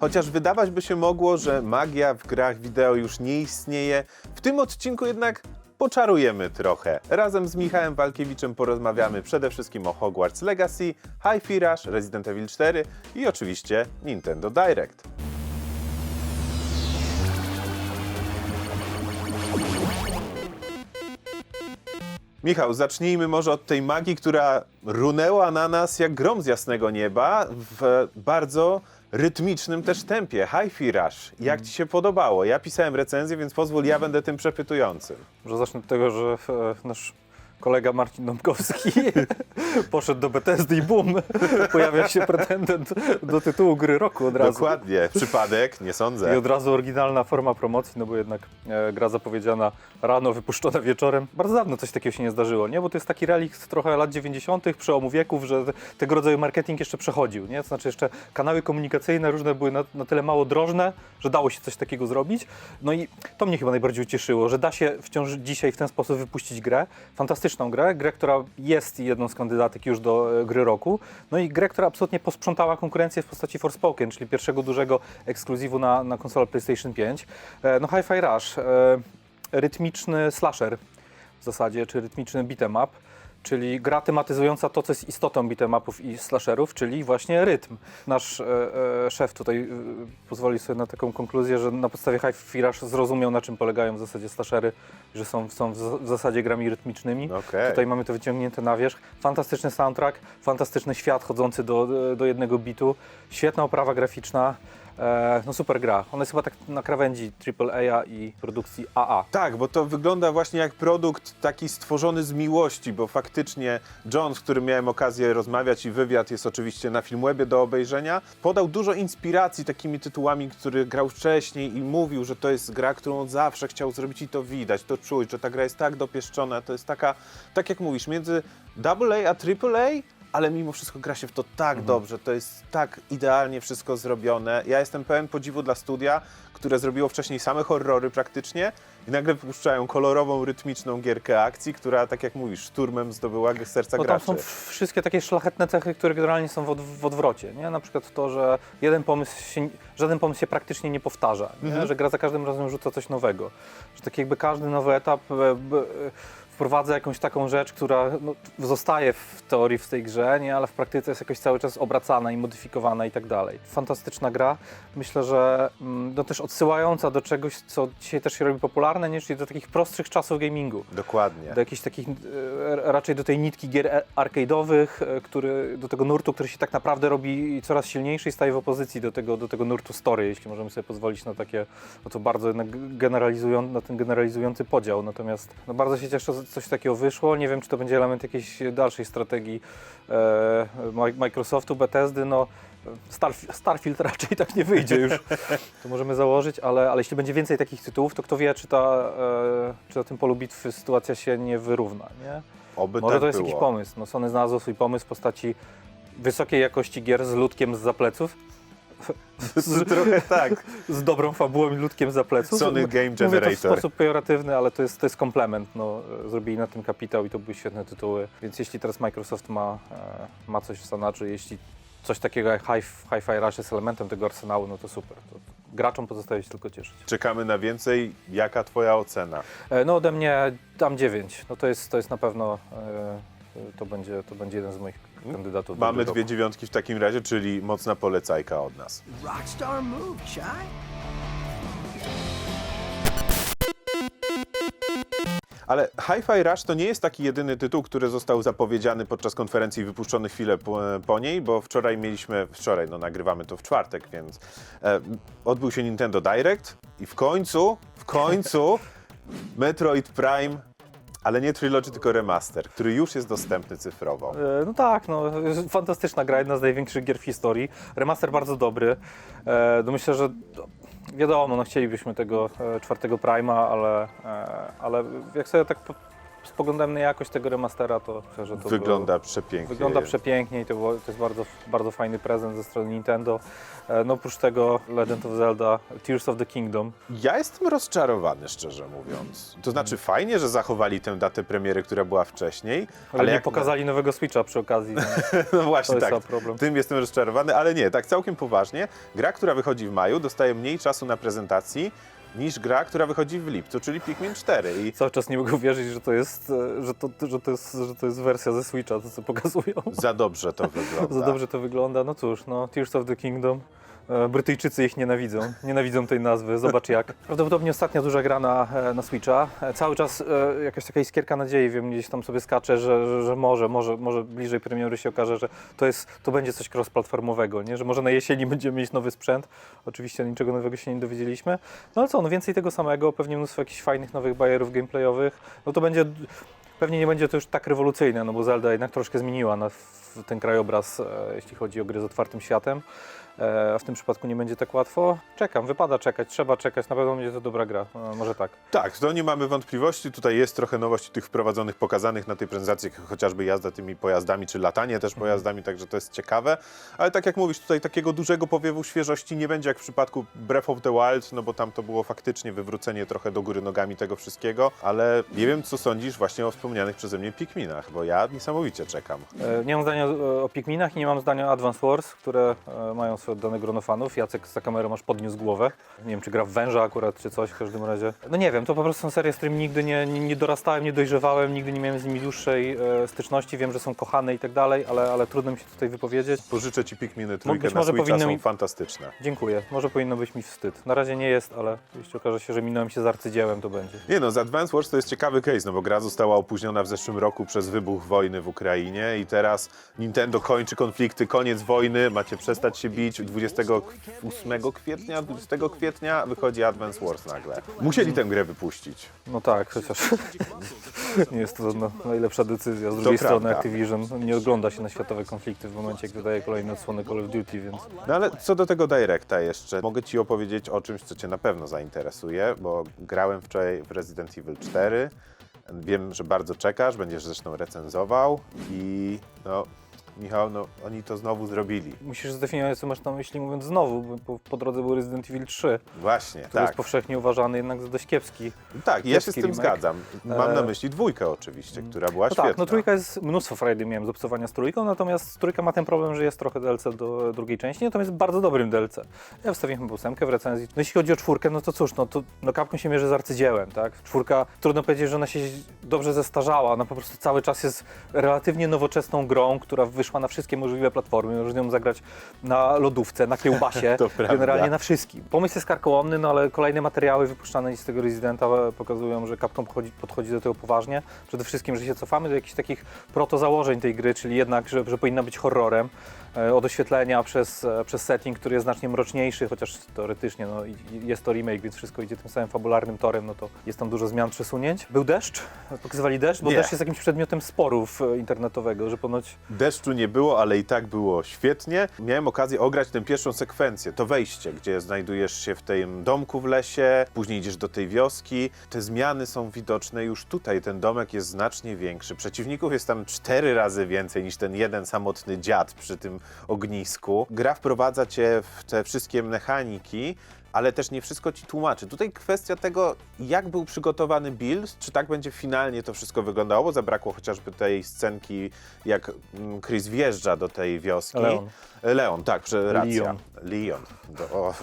Chociaż wydawać by się mogło, że magia w grach wideo już nie istnieje, w tym odcinku jednak poczarujemy trochę. Razem z Michałem Walkiewiczem porozmawiamy przede wszystkim o Hogwarts Legacy, Hi-Fi Rush, Resident Evil 4 i oczywiście Nintendo Direct. Michał, zacznijmy może od tej magii, która runęła na nas jak grom z jasnego nieba w bardzo rytmicznym też tempie. Hi-Fi Rush, jak ci się podobało? Ja pisałem recenzję, więc pozwól, ja będę tym przepytującym. Może zacznę od tego, że e, nasz kolega Marcin Dąbkowski poszedł do Bethesdy i bum, pojawia się pretendent do tytułu gry roku od razu. Dokładnie, przypadek? Nie I sądzę. od razu oryginalna forma promocji, no bo jednak e, gra zapowiedziana rano, wypuszczona wieczorem. Bardzo dawno coś takiego się nie zdarzyło, nie? Bo to jest taki relikt trochę lat 90., przełomu wieków, że te- tego rodzaju marketing jeszcze przechodził, nie? To znaczy jeszcze kanały komunikacyjne różne były na, na tyle mało drożne, że dało się coś takiego zrobić. No i to mnie chyba najbardziej ucieszyło, że da się wciąż dzisiaj w ten sposób wypuścić grę. Fantastyczną grę, grę, która jest jedną z kandydatek już do e, gry roku. No i grę, która absolutnie posprzątała konkurencję w postaci Forspoken, czyli pierwszego dużego ekskluzywu na, na konsolę PlayStation 5. E, No Hi-Fi Rush, e, rytmiczny slasher w zasadzie, czy rytmiczny beat'em up, czyli gra tematyzująca to, co jest istotą beat'em upów i slasherów, czyli właśnie rytm. Nasz e, e, szef tutaj e, pozwoli sobie na taką konkluzję, że na podstawie Hi-Fi Rush zrozumiał, na czym polegają w zasadzie slashery, że są, są w, w zasadzie grami rytmicznymi. Okej. Tutaj mamy to wyciągnięte na wierzch. Fantastyczny soundtrack, fantastyczny świat chodzący do, do jednego bitu, świetna oprawa graficzna. E, no super gra. Ona jest chyba tak na krawędzi AAA i produkcji AA. Tak, bo to wygląda właśnie jak produkt taki stworzony z miłości, bo faktycznie John, z którym miałem okazję rozmawiać i wywiad jest oczywiście na Filmwebie do obejrzenia, podał dużo inspiracji takimi tytułami, które grał wcześniej i mówił, że to jest gra, którą on zawsze chciał zrobić i to widać, to czuć, że ta gra jest tak dopieszczona, to jest taka, tak jak mówisz, między AA a AAA, ale mimo wszystko gra się w to tak dobrze, to jest tak idealnie wszystko zrobione. Ja jestem pełen podziwu dla studia, które zrobiło wcześniej same horrory praktycznie i nagle wypuszczają kolorową, rytmiczną gierkę akcji, która, tak jak mówisz, szturmem zdobyła serca No tam graczy. są wszystkie takie szlachetne cechy, które generalnie są w, od, w odwrocie. Nie? Na przykład to, że jeden pomysł się, żaden pomysł się praktycznie nie powtarza, nie? Mhm. że gra za każdym razem rzuca coś nowego. Że tak jakby każdy nowy etap e, e, wprowadza jakąś taką rzecz, która no, zostaje w teorii w tej grze, nie? ale w praktyce jest jakoś cały czas obracana i modyfikowana i tak dalej. Fantastyczna gra. Myślę, że mm, no, też odsyłająca do czegoś, co dzisiaj też się robi popularne, nie? czyli do takich prostszych czasów gamingu Dokładnie. do jakichś takich, e, raczej do tej nitki gier e- arcade'owych, e, który, do tego nurtu, który się tak naprawdę robi coraz silniejszy i staje w opozycji do tego, do tego nurtu story, jeśli możemy sobie pozwolić na takie, no to bardzo jednak generalizują, na ten generalizujący podział. Natomiast no bardzo się cieszę, coś takiego wyszło. Nie wiem, czy to będzie element jakiejś dalszej strategii e, Mi- Microsoftu, Bethesdy, no Starf- Starfield raczej tak nie wyjdzie już, to możemy założyć, ale, ale jeśli będzie więcej takich tytułów, to kto wie, czy, ta, e, czy na tym polu bitwy sytuacja się nie wyrówna, nie? Oby Może tak to jest było. jakiś pomysł. No, Sony znalazło swój pomysł w postaci wysokiej jakości gier z ludkiem z zapleców. Z, Trochę tak. z dobrą fabułą i ludkiem za pleców. Sony Game Mówię to w Generator. sposób pejoratywny, ale to jest, to jest komplement. No, zrobili na tym kapitał i to były świetne tytuły. Więc jeśli teraz Microsoft ma, e, ma coś w zanadrzu, jeśli coś takiego jak Hi- Hi-Fi Rush jest elementem tego arsenału, no to super. To graczom pozostaje się tylko cieszyć. Czekamy na więcej. Jaka twoja ocena? E, No ode mnie dam 9. No to jest, to jest na pewno, e, to będzie, to będzie jeden z moich kandydatów. Mamy dwie dziewiątki w takim razie, czyli mocna polecajka od nas. Rockstar move, Chai. Ale Hi-Fi Rush to nie jest taki jedyny tytuł, który został zapowiedziany podczas konferencji i wypuszczony chwilę po, po niej, bo wczoraj mieliśmy, wczoraj, no nagrywamy to w czwartek, więc e, odbył się Nintendo Direct i w końcu, w końcu Metroid Prime, ale nie Trilogy, tylko Remaster, który już jest dostępny cyfrowo. E, No tak, no, fantastyczna gra, jedna z największych gier w historii. Remaster bardzo dobry. E, no myślę, że wiadomo, no chcielibyśmy tego e, czwartego Prima, ale, ale jak sobie tak spoglądamy na jakość tego remastera, to to Wygląda przepięknie. wygląda przepięknie i to, było, to jest bardzo, bardzo fajny prezent ze strony Nintendo. E, No oprócz tego Legend of Zelda Tears of the Kingdom. Ja jestem rozczarowany, szczerze mówiąc. To znaczy fajnie, że zachowali tę datę premiery, która była wcześniej, Ale, ale nie pokazali nowego Switcha przy okazji. No To właśnie jest tak. problem. Tym jestem rozczarowany, ale nie, tak całkiem poważnie. Gra, która wychodzi w maju, dostaje mniej czasu na prezentacji niż gra, która wychodzi w lipcu, czyli Pikmin 4. I Cały czas nie mogę uwierzyć, że to jest, e, że to, że to jest, że to jest wersja ze Switcha, to co pokazują. za dobrze to wygląda. Za dobrze to wygląda. No cóż, no Tears of the Kingdom. E, Brytyjczycy ich nienawidzą. Nienawidzą tej nazwy. Zobacz jak. Prawdopodobnie ostatnia duża gra na, e, na Switcha. E, Cały czas e, jakaś taka iskierka nadziei, wiem, gdzieś tam sobie skacze, że, że, że może, może, może bliżej premiery się okaże, że to, jest, to będzie coś cross-platformowego, nie? że może na jesieni będziemy mieć nowy sprzęt. Oczywiście niczego nowego się nie dowiedzieliśmy. No ale co, no więcej tego samego, pewnie mnóstwo jakichś fajnych nowych bajerów gameplayowych. No to będzie Pewnie nie będzie to już tak rewolucyjne, no bo Zelda jednak troszkę zmieniła ten krajobraz, jeśli chodzi o gry z otwartym światem. E, a w tym przypadku nie będzie tak łatwo. Czekam, wypada czekać, trzeba czekać, na pewno będzie to dobra gra. E, może tak. Tak, to nie mamy wątpliwości. Tutaj jest trochę nowości tych wprowadzonych, pokazanych na tej prezentacji, chociażby jazda tymi pojazdami, czy latanie też pojazdami, także to jest ciekawe. Ale tak jak mówisz, tutaj takiego dużego powiewu świeżości nie będzie jak w przypadku Breath of the Wild, no bo tam to było faktycznie wywrócenie trochę do góry nogami tego wszystkiego, ale nie wiem, co sądzisz właśnie o wspomnianych przeze mnie Pikminach, bo ja niesamowicie czekam. E, nie mam zdania o, Pikminach i nie mam zdania o Advance Wars, które mają swoje oddane grono fanów. Jacek za kamerą aż podniósł głowę. Nie wiem, czy gra w węża akurat, czy coś w każdym razie. No nie wiem, to po prostu są serie, z którymi nigdy nie, nie, nie dorastałem, nie dojrzewałem, nigdy nie miałem z nimi dłuższej e, styczności. Wiem, że są kochane i tak dalej, ale, ale trudno mi się tutaj wypowiedzieć. Pożyczę ci Pikminy trójkę być na może Switcha, powinno są mi- fantastyczne. Dziękuję. Może powinno być mi wstyd. Na razie nie jest, ale jeśli okaże się, że minąłem się z arcydziełem, to będzie. Nie no, z Advance Wars to jest ciekawy case, no bo gra została opóźniona w zeszłym roku przez wybuch wojny w Ukrainie i teraz Nintendo kończy konflikty, koniec wojny, macie przestać się bić. 28 kwietnia, 20 kwietnia wychodzi Advance Wars nagle. Musieli tę grę wypuścić. No tak, chociaż nie jest to no, najlepsza decyzja. Z drugiej strony prawda. Activision nie ogląda się na światowe konflikty w momencie, jak wydaje kolejne odsłony Call of Duty, więc No ale co do tego Directa jeszcze, mogę Ci opowiedzieć o czymś, co Cię na pewno zainteresuje, bo grałem wczoraj w Resident Evil 4. Wiem, że bardzo czekasz, będziesz zresztą recenzował i no, Michał, no oni to znowu zrobili. musisz zdefiniować, co masz na myśli mówiąc znowu, bo po, drodze był Resident Evil 3, Właśnie, który tak. jest powszechnie uważany jednak za dość kiepski. Tak, ja się z tym remake. zgadzam. Mam na E, myśli dwójkę oczywiście, która była No świetna. tak, no trójka jest, mnóstwo frajdy miałem z obcowania z trójką, natomiast trójka ma ten problem, że jest trochę DLC do drugiej części, natomiast jest bardzo dobrym DLC. Ja wstawiłem chyba ósemkę w recenzji. No jeśli chodzi o czwórkę, no to cóż, no to no Capcom się mierzy z arcydziełem, tak? Czwórka, trudno powiedzieć, że ona się dobrze zestarzała, ona po prostu cały czas jest relatywnie nowoczesną grą, która wyszła na wszystkie możliwe platformy, można ją zagrać na lodówce, na kiełbasie, generalnie na wszystkim. Pomysł jest karkołomny, no ale kolejne materiały wypuszczane z tego Residenta e, pokazują, że Capcom podchodzi, podchodzi do tego poważnie. Przede wszystkim, że się cofamy do jakichś takich protozałożeń tej gry, czyli jednak, że, że powinna być horrorem. e, Od oświetlenia przez, e, przez setting, który jest znacznie mroczniejszy, chociaż teoretycznie no, jest to remake, więc wszystko idzie tym samym fabularnym torem, no to jest tam dużo zmian, przesunięć. Był deszcz? Pokazywali deszcz? Bo Nie. deszcz jest jakimś przedmiotem sporów e, internetowego, że ponoć Nie było, ale i tak było świetnie. Miałem okazję ograć tę pierwszą sekwencję, to wejście, gdzie znajdujesz się w tym domku w lesie, później idziesz do tej wioski. Te zmiany są widoczne już tutaj. Ten domek jest znacznie większy. Przeciwników jest tam cztery razy więcej niż ten jeden samotny dziad przy tym ognisku. Gra wprowadza cię w te wszystkie mechaniki, ale też nie wszystko ci tłumaczy. Tutaj kwestia tego, jak był przygotowany build, czy tak będzie finalnie to wszystko wyglądało, bo zabrakło chociażby tej scenki, jak mm, Chris wjeżdża do tej wioski. Leon. Leon, tak, że racja. Leon. Leon. Do, o,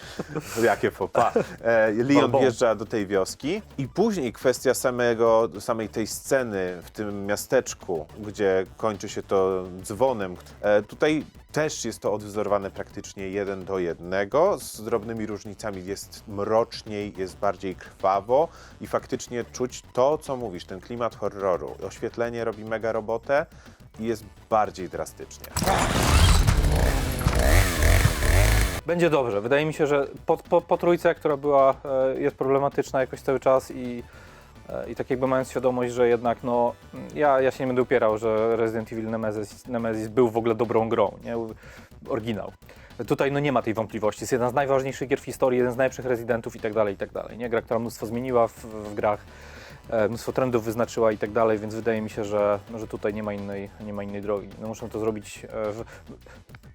jakie fopa. E, Leon Barbon. wjeżdża do tej wioski i później kwestia samego, samej tej sceny w tym miasteczku, gdzie kończy się to dzwonem. E, tutaj też jest to odwzorowane praktycznie jeden do jednego, z drobnymi różnicami. Jest mroczniej, jest bardziej krwawo i faktycznie czuć to, co mówisz, ten klimat horroru. Oświetlenie robi mega robotę i jest bardziej drastycznie. Będzie dobrze. Wydaje mi się, że po, po, po trójce, która była, e, jest problematyczna jakoś cały czas i, e, i tak jakby mając świadomość, że jednak no, ja, ja się nie będę upierał, że Resident Evil Nemesis, Nemesis był w ogóle dobrą grą, nie? Oryginał. Tutaj no nie ma tej wątpliwości. Jest jedna z najważniejszych gier w historii, jeden z najlepszych rezydentów i tak dalej, i tak dalej. Nie? Gra, która mnóstwo zmieniła w, w grach. E, mnóstwo trendów wyznaczyła i tak dalej, więc wydaje mi się, że, no, że tutaj nie ma innej, nie ma innej drogi. No, muszą to zrobić e, w,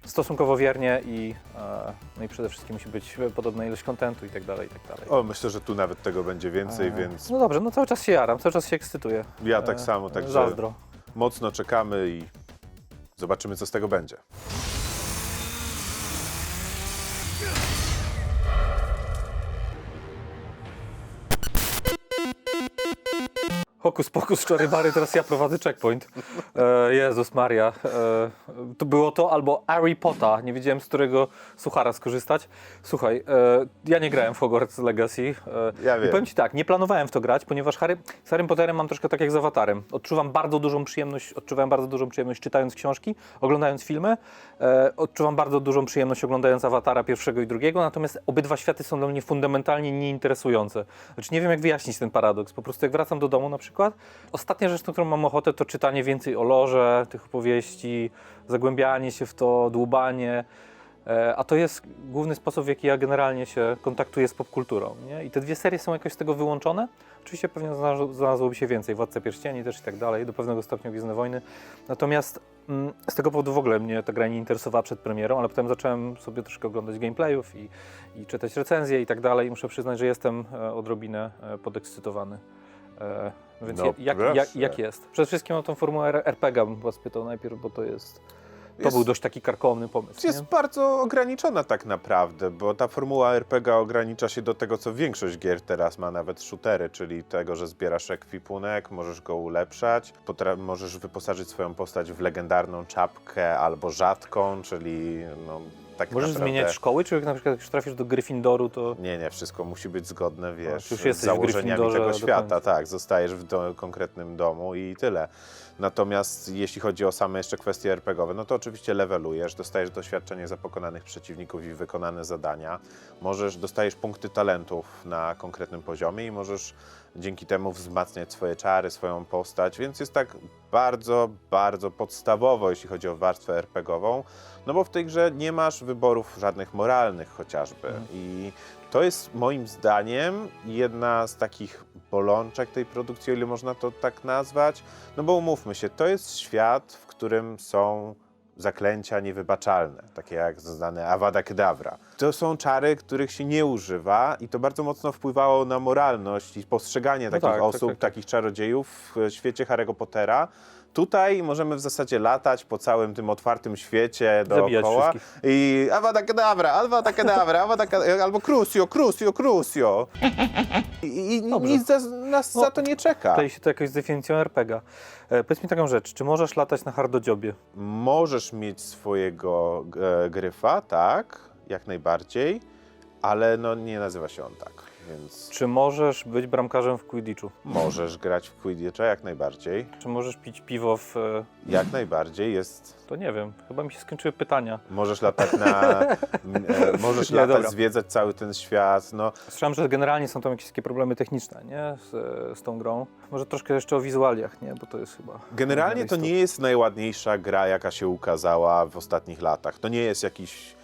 stosunkowo wiernie i, e, no i przede wszystkim musi być podobna ilość kontentu i tak dalej, i tak dalej. O, myślę, że tu nawet tego będzie więcej, więc No dobrze, no cały czas się jaram, cały czas się ekscytuję. ja tak samo, także Zazdro. mocno czekamy i zobaczymy, co z tego będzie. Hokus pokus, czary bary, teraz ja prowadzę checkpoint. E, Jezus Maria. E, to było to albo Harry Potter, nie wiedziałem z którego suchara skorzystać. Słuchaj, e, ja nie grałem w Hogwarts Legacy. E, Ja i wiem. powiem Ci tak, nie planowałem w to grać, ponieważ Harry, z Harry Potterem mam troszkę tak jak z Awatarem. Odczuwam bardzo dużą przyjemność, odczuwałem bardzo dużą przyjemność czytając książki, oglądając filmy. E, odczuwam bardzo dużą przyjemność oglądając Awatara pierwszego i drugiego, natomiast obydwa światy są dla mnie fundamentalnie nieinteresujące. Znaczy nie wiem jak wyjaśnić ten paradoks. Po prostu jak wracam do domu na przykład, ostatnia rzecz, na którą mam ochotę, to czytanie więcej o lorze, tych opowieści, zagłębianie się w to, dłubanie. E, A to jest główny sposób, w jaki ja generalnie się kontaktuję z popkulturą. Nie? I te dwie serie są jakoś z tego wyłączone. Oczywiście pewnie znalazło- znalazłoby się więcej, Władca Pierścieni też i tak dalej, do pewnego stopnia Gwiezdne Wojny. Natomiast mm, z tego powodu w ogóle mnie ta gra nie interesowała przed premierą, ale potem zacząłem sobie troszkę oglądać gameplayów i, i czytać recenzje i tak dalej. I muszę przyznać, że jestem e, odrobinę e, podekscytowany. E, Więc No ja- jak, jak, jak jest? Przede wszystkim o tą formułę RPG bym was pytał najpierw, bo to jest... To Jest- był dość taki karkołomny pomysł. Jest nie? bardzo ograniczona tak naprawdę, bo ta formuła RPG ogranicza się do tego, co większość gier teraz ma, nawet shootery, czyli tego, że zbierasz ekwipunek, możesz go ulepszać, możesz wyposażyć swoją postać w legendarną czapkę albo rzadką, czyli no tak Możesz naprawdę... zmieniać szkoły, czy jak na przykład jak już trafisz do Gryffindoru, to Nie, nie, wszystko musi być zgodne, wiesz, już z założeniami tego świata. Tak, zostajesz w do, konkretnym domu i tyle. Natomiast jeśli chodzi o same jeszcze kwestie RPGowe, no to oczywiście levelujesz, dostajesz doświadczenie za pokonanych przeciwników i wykonane zadania. Możesz, dostajesz punkty talentów na konkretnym poziomie i możesz dzięki temu wzmacniać swoje czary, swoją postać, więc jest tak bardzo, bardzo podstawowo, jeśli chodzi o warstwę RPGową, no bo w tej grze nie masz wyborów żadnych moralnych chociażby i to jest moim zdaniem jedna z takich bolączek tej produkcji, o ile można to tak nazwać. No bo umówmy się, to jest świat, w którym są zaklęcia niewybaczalne, takie jak znane Avada Kedavra. To są czary, których się nie używa i to bardzo mocno wpływało na moralność i postrzeganie No takich tak, tak, osób, tak, tak. takich czarodziejów w świecie Harry'ego Pottera. Tutaj możemy w zasadzie latać po całym tym otwartym świecie Zabijać dookoła wszystkich. i Avada Kedavra, Avada Kedavra, Avada Kedavra, albo Crucio, Crucio, Crucio. I, i Dobrze. nic za, nas No, za to nie czeka. Tutaj się to jakoś z definicją RPG. E, powiedz mi taką rzecz, czy możesz latać na hardodziobie? Możesz mieć swojego e, gryfa, tak, jak najbardziej, ale no nie nazywa się on tak, więc Czy możesz być bramkarzem w Quidditchu? możesz grać w Quidditcha jak najbardziej. Czy możesz pić piwo w... e, Jak najbardziej jest. To nie wiem, chyba mi się skończyły pytania. Możesz latać na. m, e, możesz Nie, latać, dobra. zwiedzać cały ten świat. No, Słyszałem, że generalnie są tam jakieś takie problemy techniczne, nie? Z, z tą grą. Może troszkę jeszcze o wizualiach, nie? Bo to jest chyba... Generalnie to nie jest najładniejsza gra, jaka się ukazała w ostatnich latach. To nie jest jakiś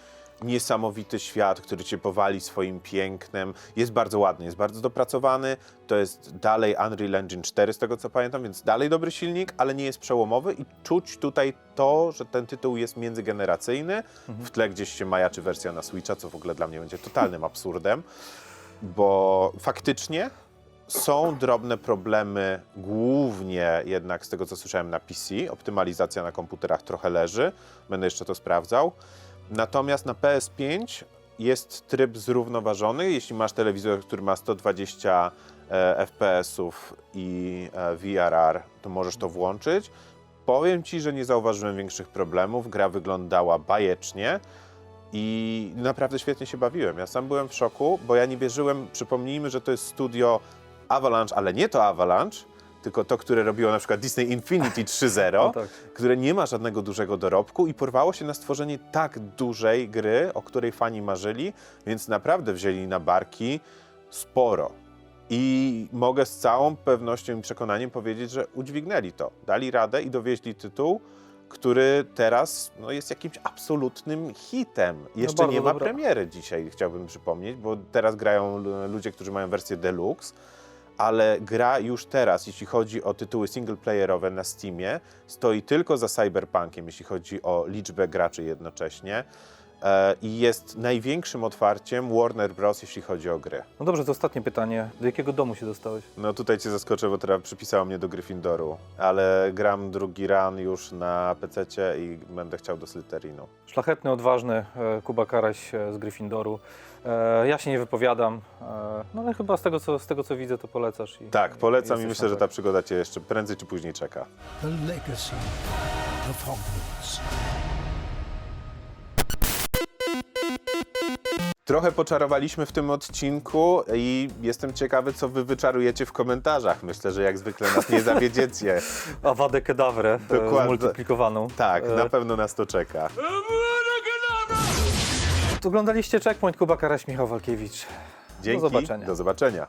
niesamowity świat, który cię powali swoim pięknem. Jest bardzo ładny, jest bardzo dopracowany. To jest dalej Unreal Engine 4, z tego co pamiętam, więc dalej dobry silnik, ale nie jest przełomowy i czuć tutaj to, że ten tytuł jest międzygeneracyjny. W tle gdzieś się majaczy wersja na Switcha, co w ogóle dla mnie będzie totalnym absurdem, bo faktycznie są drobne problemy, głównie jednak z tego, co słyszałem na PC. Optymalizacja na komputerach trochę leży, będę jeszcze to sprawdzał. Natomiast na PS5 jest tryb zrównoważony. Jeśli masz telewizor, który ma 120 e, FPS-ów i e, VRR, to możesz to włączyć. Powiem Ci, że nie zauważyłem większych problemów. Gra wyglądała bajecznie i naprawdę świetnie się bawiłem. Ja sam byłem w szoku, bo ja nie wierzyłem. Przypomnijmy, że to jest studio Avalanche, ale nie to Avalanche, tylko to, które robiło na przykład Disney Infinity 3.0, No tak. które nie ma żadnego dużego dorobku i porwało się na stworzenie tak dużej gry, o której fani marzyli, więc naprawdę wzięli na barki sporo. I mogę z całą pewnością i przekonaniem powiedzieć, że udźwignęli to. Dali radę i dowieźli tytuł, który teraz no, jest jakimś absolutnym hitem. Jeszcze bardzo nie ma dobra. premiery dzisiaj, chciałbym przypomnieć, bo teraz grają ludzie, którzy mają wersję deluxe, ale gra już teraz, jeśli chodzi o tytuły singleplayerowe na Steamie, stoi tylko za Cyberpunkiem, jeśli chodzi o liczbę graczy jednocześnie. E, I jest największym otwarciem Warner Bros., jeśli chodzi o gry. No dobrze, to ostatnie pytanie. Do jakiego domu się dostałeś? No tutaj cię zaskoczę, bo teraz przypisało mnie do Gryffindoru, ale gram drugi run już na PC i będę chciał do Slytherinu. Szlachetny, odważny e, Kuba Karaś e, z Gryffindoru. E, Ja się nie wypowiadam, e, no ale chyba z tego, co, z tego co widzę, to polecasz. I, Tak, polecam i jesteś myślę, na że tak. ta przygoda cię jeszcze prędzej czy później czeka. The legacy of Hogwarts. Trochę poczarowaliśmy w tym odcinku i jestem ciekawy, co wy wyczarujecie w komentarzach. Myślę, że jak zwykle nas nie zawiedziecie. Awadę Kedawrę e, Dokładnie. zmultiplikowaną. Tak, E, na pewno nas to czeka. Oglądaliście Checkpoint, Kuba Karaś, Michał Walkiewicz. Dzięki, zobaczenia. Do zobaczenia.